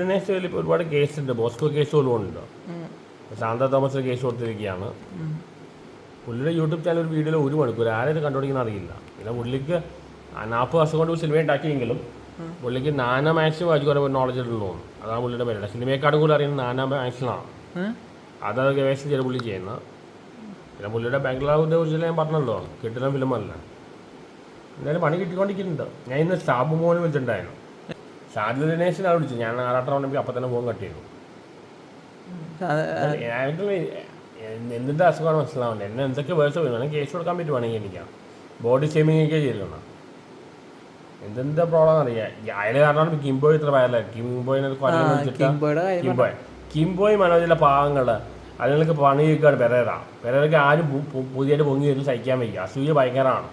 ദിനേശ് ഇപ്പോൾ ഒരുപാട് കേസുണ്ട്. ബോസ്കോ കേസ് പോലും ഉണ്ട്? ശാന്ത തോമസ് കേസ് കൊടുത്തിരിക്കുകയാണ്. പുള്ളിയുടെ യൂട്യൂബ് ചാനൽ ഒരു വീഡിയോയിൽ ഒരു മണിക്കൂർ. ആരും കണ്ടുപിടിക്കുന്ന അറിയില്ല. പിന്നെ പുള്ളിക്ക് നാൽപ്പത് വർഷം കൊണ്ട് സിനിമ ഉണ്ടാക്കിയെങ്കിലും പുള്ളിക്ക് നാന മാക്സ് വായിച്ചു കുറേ നോളജ് ഉണ്ടെന്ന് തോന്നുന്നു. അതാണ് പുള്ളിയുടെ പേര് സിനിമയെക്കാട്ടും കൂടുതൽ അറിയുന്നത് നാന മാക്സിനാണ് അത് ഗവേഷണം ചെയ്ത് പുള്ളി ചെയ്യുന്നത്. പിന്നെ പുള്ളിയുടെ ബംഗ്ലാവിന്റെ കുറിച്ച് ഞാൻ പറഞ്ഞല്ലോ. കിട്ടുന്ന ഫിലിമല്ല എന്തായാലും പണി കിട്ടിക്കൊണ്ടിരിക്കുന്നുണ്ട്. ഞാൻ ഇന്ന് സ്റ്റാബ് മോനെ വിളിച്ചിട്ടുണ്ടായിരുന്നു. ഷാജു ദിനേശിനാണ് വിളിച്ചു ഞാൻ ആറാട്ടം ഉണ്ടെങ്കിൽ അപ്പം തന്നെ ഫോൺ കട്ട് ചെയ്തു. എന്തിന്റെ അസുഖമാണ് മനസ്സിലാവുന്നത് എന്നെ എന്തൊക്കെ വേഴ്സ് വരുന്നു കേസ് കൊടുക്കാൻ പറ്റുവാണെങ്കിൽ എനിക്കാ. ബോഡി ഷേമിംഗ് ഒക്കെ ചെയ്തിരുന്നു എന്തിന്റെ പ്രോബ്ലം അറിയാം. അയാൾ കാരണമാണ് കിംബോയ് ഇത്ര വയലായി കിംബോയിനെ കിംബോയ്. കിംബോയ് മനോജിലെ പാവങ്ങൾ. അതിനൊക്കെ പണി കിട്ടുകയാണ് പെരേര. പെരേരയ്ക്ക് ആരും പുതിയതായിട്ട് പൊങ്ങി വരുന്നു സഹിക്കാൻ വയ്യ. അസൂയ ഭയങ്കരമാണ്.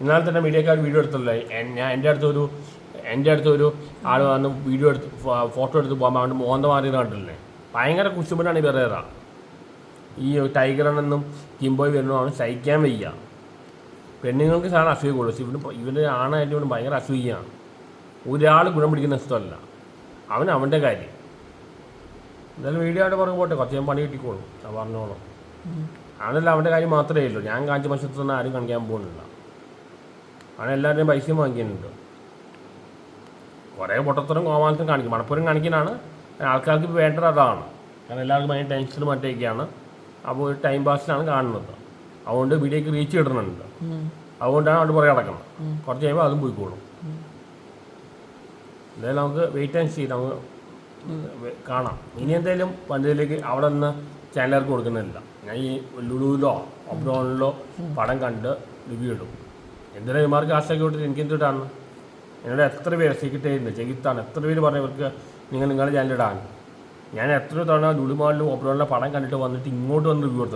ഇന്നാളെ തന്നെ മീഡിയക്കാർ വീഡിയോ എടുത്തല്ലോ? ഞാൻ എന്റെ അടുത്തൊരു എന്റെ അടുത്ത് ഒരു ആൾ വന്ന് വീഡിയോ എടുത്ത് ഫോട്ടോ എടുത്ത് പോകാൻ അവന്റെ മോന്ത മാറിയത് കണ്ടില്ലേ ഭയങ്കര കുശുമ്പനാണ് ഈ വെറേറ ഈ ടൈഗറണെന്നും കിംബോയ് വരുന്നതാണ് സഹിക്കാൻ വയ്യ. പെണ്ണുങ്ങൾക്ക് സാധാരണ അസൂയ ഇവിടെ ഇവന് ഇവന് ഇവിടെ ഭയങ്കര അസൂയാണ് ഒരാൾ ഗുണം പിടിക്കുന്ന ഇഷ്ടമല്ല അവൻ അവന്റെ കാര്യം. എന്തായാലും വീഡിയോ ആയിട്ട് പറഞ്ഞു പോട്ടെ. കുറച്ച് ഞാൻ പണി കിട്ടിക്കോളും. ഞാൻ പറഞ്ഞോളൂ. അവനല്ല അവന്റെ കാര്യം മാത്രമേ ഉള്ളൂ. ഞാൻ കാഞ്ചി നിന്ന് ആരും കാണിക്കാൻ പോകുന്നില്ല. അവൻ എല്ലാവരുടെയും പൈസയും വാങ്ങിക്കുന്നുണ്ട്. കുറേ പൊട്ടത്തരം കോമാലത്തും കാണിക്കും. മണപ്പുരം കാണിക്കാനാണ് ആൾക്കാർക്ക് ഇപ്പോൾ വേണ്ടത് അതാണ്. കാരണം എല്ലാവർക്കും ഭയങ്കര ടെൻഷനും മറ്റേക്കാണ് അപ്പോൾ ഒരു ടൈം പാസിനാണ് കാണുന്നത്. അതുകൊണ്ട് വീഡിയോക്ക് റീച്ച് കിട്ടുന്നുണ്ട്. അതുകൊണ്ടാണ് അവിടെ പുറകെ കിടക്കുന്നത് കുറച്ച് കഴിയുമ്പോൾ അതും പോയിക്കോളും. എന്തായാലും നമുക്ക് വെയിറ്റ് ആൻഡ് സീ നമുക്ക് കാണാം. ഇനി എന്തായാലും പഞ്ചതിലേക്ക് അവിടെ നിന്ന് ചാനലുകാർക്ക് കൊടുക്കുന്നില്ല. ഞാൻ ഈ ലുലുവിലോ ഒബ്രോണിലോ പടം കണ്ട് റിവ്യൂ ഇടും. എന്തിനാ ഇമാർക്ക് ആശയൊക്കെ വിട്ടിട്ട് എനിക്ക് എന്തിട്ടാണ് എന്നോട് എത്ര പേര് സെക്രട്ടറിയുണ്ട് ചെകിത്താണ്. എത്ര പേര് പറഞ്ഞു ഇവർക്ക് നിങ്ങൾ നിങ്ങളുടെ ചാനലിടാൻ ഞാൻ എത്ര തവണ ലുലുമാളിലും ഓപ്പറോളിലെ പടം കണ്ടിട്ട് വന്നിട്ട് ഇങ്ങോട്ട് വന്ന് റിവ്യൂ